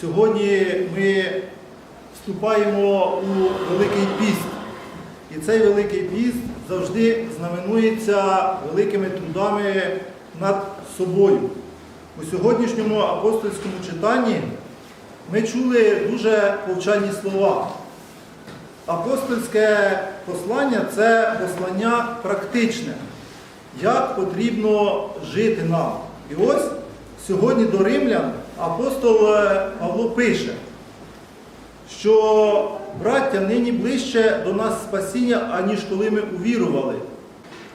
Сьогодні ми вступаємо у Великий піст. І цей Великий піст завжди знаменується великими трудами над собою. У сьогоднішньому апостольському читанні ми чули дуже повчальні слова. Апостольське послання це послання практичне, як потрібно жити нам. І ось сьогодні до римлян апостол е, Павло пише, що браття нині ближче до нас спасіння, аніж коли ми увірували.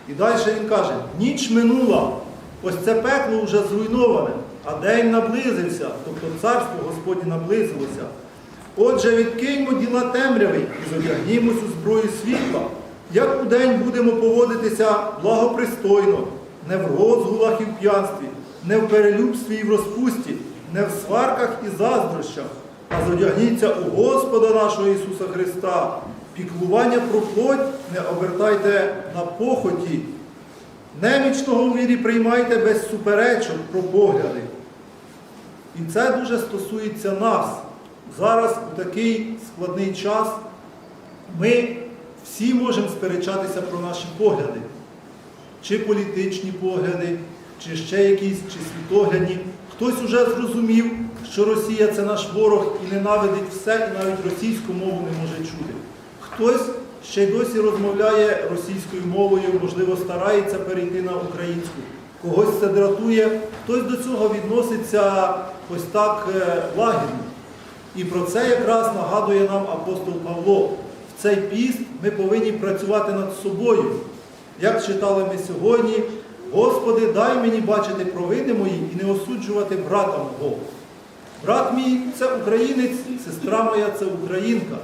І далі він каже, ніч минула, ось це пекло вже зруйноване, а день наблизився, тобто царство Господнє наблизилося. Отже, відкиньмо діла темряви і зодягнімось у зброю світла, як у день будемо поводитися благопристойно, не в розгулах і в п'янстві, не в перелюбстві і в розпусті, не в сварках і заздрощах, а зодягніться у Господа нашого Ісуса Христа. Піклування про плоть не обертайте на похоті. Немічного у вірі приймайте без суперечок про погляди. І це дуже стосується нас. Зараз у такий складний час ми всі можемо сперечатися про наші погляди, чи політичні погляди, чи ще якісь, чи світоглядні. Хтось уже зрозумів, що Росія це наш ворог і ненавидить все, і навіть російську мову не може чути. Хтось ще й досі розмовляє російською мовою, можливо, старається перейти на українську. Когось це дратує, хтось до цього відноситься ось так е, лагідно. І про це якраз нагадує нам апостол Павло. В цей піст ми повинні працювати над собою. Як читали ми сьогодні, Господи, дай мені бачити провини мої і не осуджувати брата мого. Брат мій це українець, сестра моя це українка.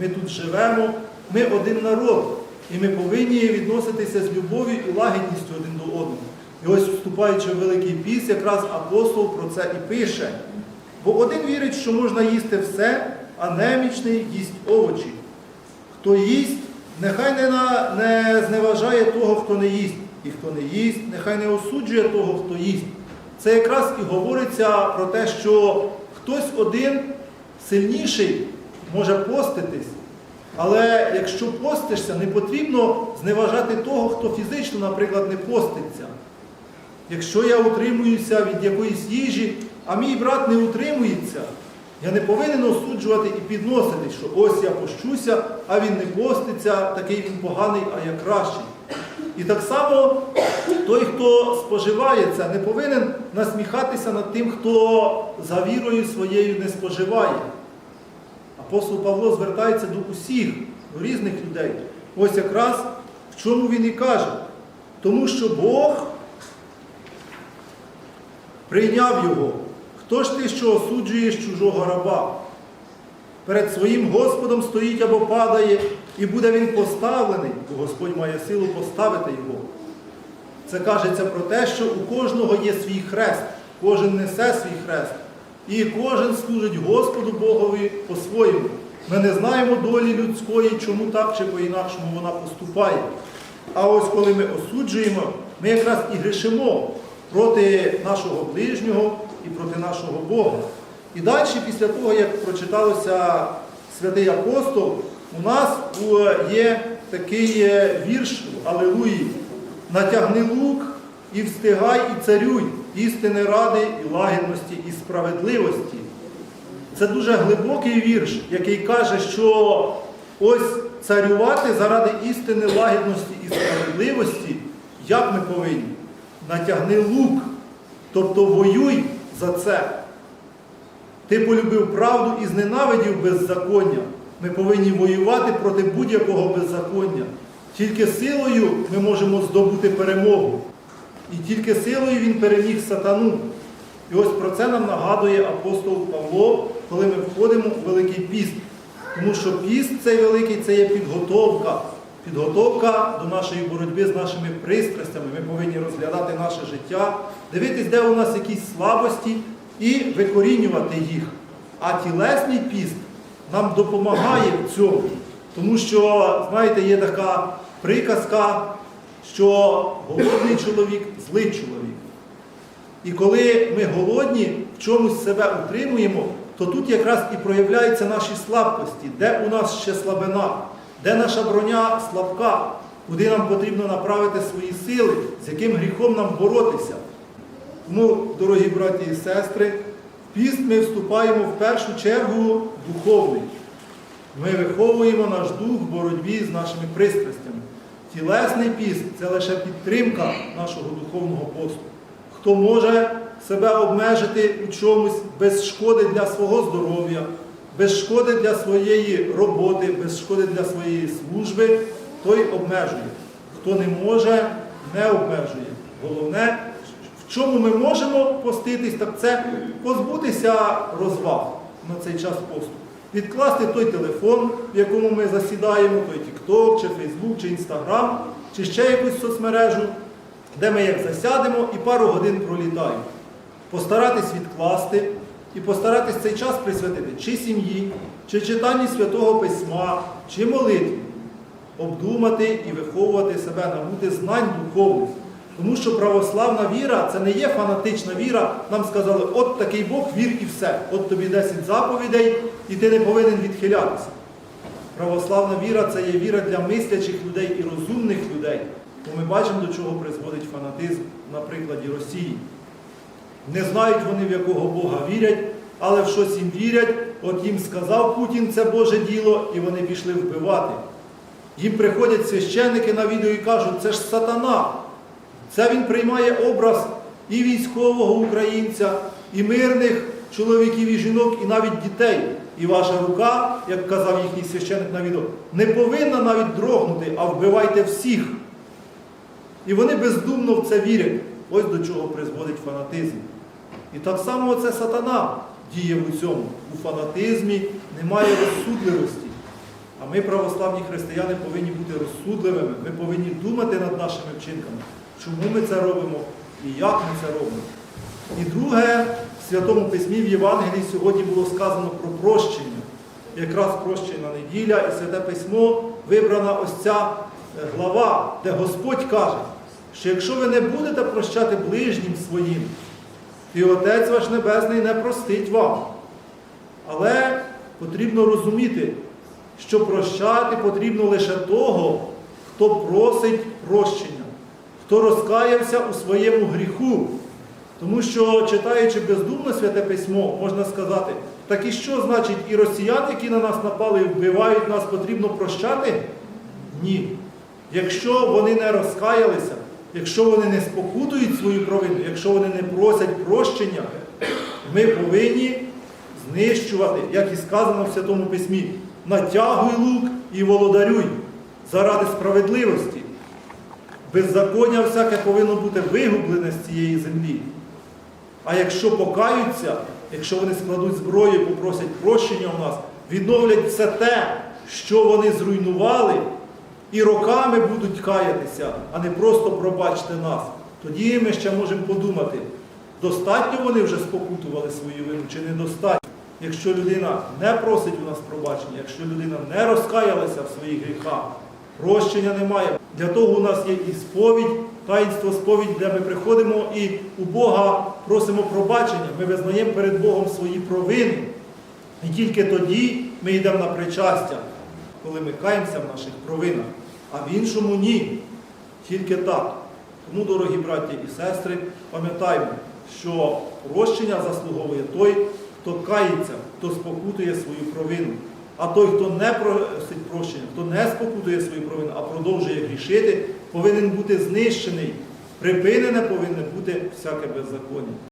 Ми тут живемо, ми один народ, і ми повинні відноситися з любов'ю і лагідністю один до одного. І ось вступаючи в Великий піс, якраз апостол про це і пише. Бо один вірить, що можна їсти все, а немічний їсть овочі. Хто їсть, нехай не, на, не зневажає того, хто не їсть, і хто не їсть, нехай не осуджує того, хто їсть. Це якраз і говориться про те, що хтось один сильніший може поститись. Але якщо постишся, не потрібно зневажати того, хто фізично, наприклад, не поститься. Якщо я утримуюся від якоїсь їжі, а мій брат не утримується, я не повинен осуджувати і підносити, що ось я пощуся, а він не поститься, такий він поганий, а я кращий. І так само той, хто споживає це, не повинен насміхатися над тим, хто за вірою своєю не споживає. Апостол Павло звертається до усіх, до різних людей. Ось якраз в чому він і каже. Тому що Бог прийняв його. Хто ж ти, що осуджуєш чужого раба? Перед своїм Господом стоїть або падає, і буде він поставлений, бо Господь має силу поставити його. Це кажеться про те, що у кожного є свій хрест, кожен несе свій хрест. І кожен служить Господу Богові по-своєму. Ми не знаємо долі людської, чому так чи по-інакшому вона поступає. А ось коли ми осуджуємо, ми якраз і грішимо проти нашого ближнього і проти нашого Бога. І далі, після того, як прочиталося святий апостол, у нас є такий е, вірш Алелуї. Натягни лук і встигай, і царюй, істини ради, і лагідності, і справедливості. Це дуже глибокий вірш, який каже, що ось царювати заради істини, лагідності і справедливості, як ми повинні? Натягни лук, тобто воюй за це. Ти полюбив правду і зненавидів беззаконня. Ми повинні воювати проти будь-якого беззаконня. Тільки силою ми можемо здобути перемогу. І тільки силою він переміг сатану. І ось про це нам нагадує апостол Павло, коли ми входимо у Великий піст. Тому що піст цей великий це є підготовка. Підготовка до нашої боротьби з нашими пристрастями. Ми повинні розглядати наше життя, дивитись, де у нас якісь слабості, і викорінювати їх. А тілесний піст нам допомагає в цьому. Тому що, знаєте, є така приказка, що голодний чоловік злий чоловік. І коли ми голодні, в чомусь себе утримуємо, то тут якраз і проявляються наші слабкості, де у нас ще слабина, де наша броня слабка, куди нам потрібно направити свої сили, з яким гріхом нам боротися. Тому, дорогі браті і сестри, піст ми вступаємо в першу чергу духовний. Ми виховуємо наш дух в боротьбі з нашими пристрастями. Тілесний піст це лише підтримка нашого духовного посту. Хто може себе обмежити у чомусь без шкоди для свого здоров'я, без шкоди для своєї роботи, без шкоди для своєї служби, той обмежує. Хто не може, не обмежує. Головне, чому ми можемо поститись, так це позбутися розваг на цей час посту. Відкласти той телефон, в якому ми засідаємо, той TikTok, чи Facebook, чи Instagram, чи ще якусь соцмережу, де ми як засядемо і пару годин пролітаємо. Постаратись відкласти і постаратись цей час присвятити чи сім'ї, чи читанню Святого Письма, чи молитві, обдумати і виховувати себе, набути знань духовних. Тому що православна віра це не є фанатична віра. Нам сказали, от такий Бог, вір і все. От тобі 10 заповідей, і ти не повинен відхилятися. Православна віра це є віра для мислячих людей і розумних людей. Бо ми бачимо, до чого призводить фанатизм на прикладі Росії. Не знають вони, в якого Бога вірять, але в щось їм вірять. От їм сказав Путін це Боже діло, і вони пішли вбивати. Їм приходять священники на відео і кажуть, це ж сатана. Це він приймає образ і військового українця, і мирних чоловіків і жінок, і навіть дітей. І ваша рука, як казав їхній священник на відео, не повинна навіть дрогнути, а вбивайте всіх. І вони бездумно в це вірять. Ось до чого призводить фанатизм. І так само це сатана діє в усьому. У фанатизмі немає розсудливості. А ми, православні християни, повинні бути розсудливими. Ми повинні думати над нашими вчинками, чому ми це робимо і як ми це робимо. І друге, в Святому Письмі в Євангелії сьогодні було сказано про прощення. Якраз прощена неділя і Святе Письмо вибрана ось ця е, глава, де Господь каже, що якщо ви не будете прощати ближнім своїм, і Отець ваш Небесний не простить вам. Але потрібно розуміти, що прощати потрібно лише того, хто просить прощення, хто розкаявся у своєму гріху. Тому що, читаючи бездумно святе письмо, можна сказати, так і що значить і росіян, які на нас напали і вбивають нас, потрібно прощати? Ні. Якщо вони не розкаялися, якщо вони не спокутують свою провину, якщо вони не просять прощення, ми повинні знищувати, як і сказано в Святому Письмі, натягуй лук і володарюй заради справедливості. Беззаконня всяке повинно бути вигублене з цієї землі. А якщо покаються, якщо вони складуть зброю і попросять прощення у нас, відновлять все те, що вони зруйнували, і роками будуть каятися, а не просто пробачте нас, тоді ми ще можемо подумати, достатньо вони вже спокутували свою вину чи недостатньо. Якщо людина не просить у нас пробачення, якщо людина не розкаялася в своїх гріхах, прощення немає. Для того у нас є і сповідь, таїнство сповідь, де ми приходимо і у Бога просимо пробачення, ми визнаємо перед Богом свої провини. І тільки тоді ми йдемо на причастя, коли ми каємося в наших провинах, а в іншому ні. Тільки так. Тому, дорогі браті і сестри, пам'ятаємо, що прощення заслуговує той, хто кається, хто спокутує свою провину. А той, хто не просить прощення, хто не спокутує свої провини, а продовжує грішити, повинен бути знищений. Припинене повинне бути всяке беззаконня.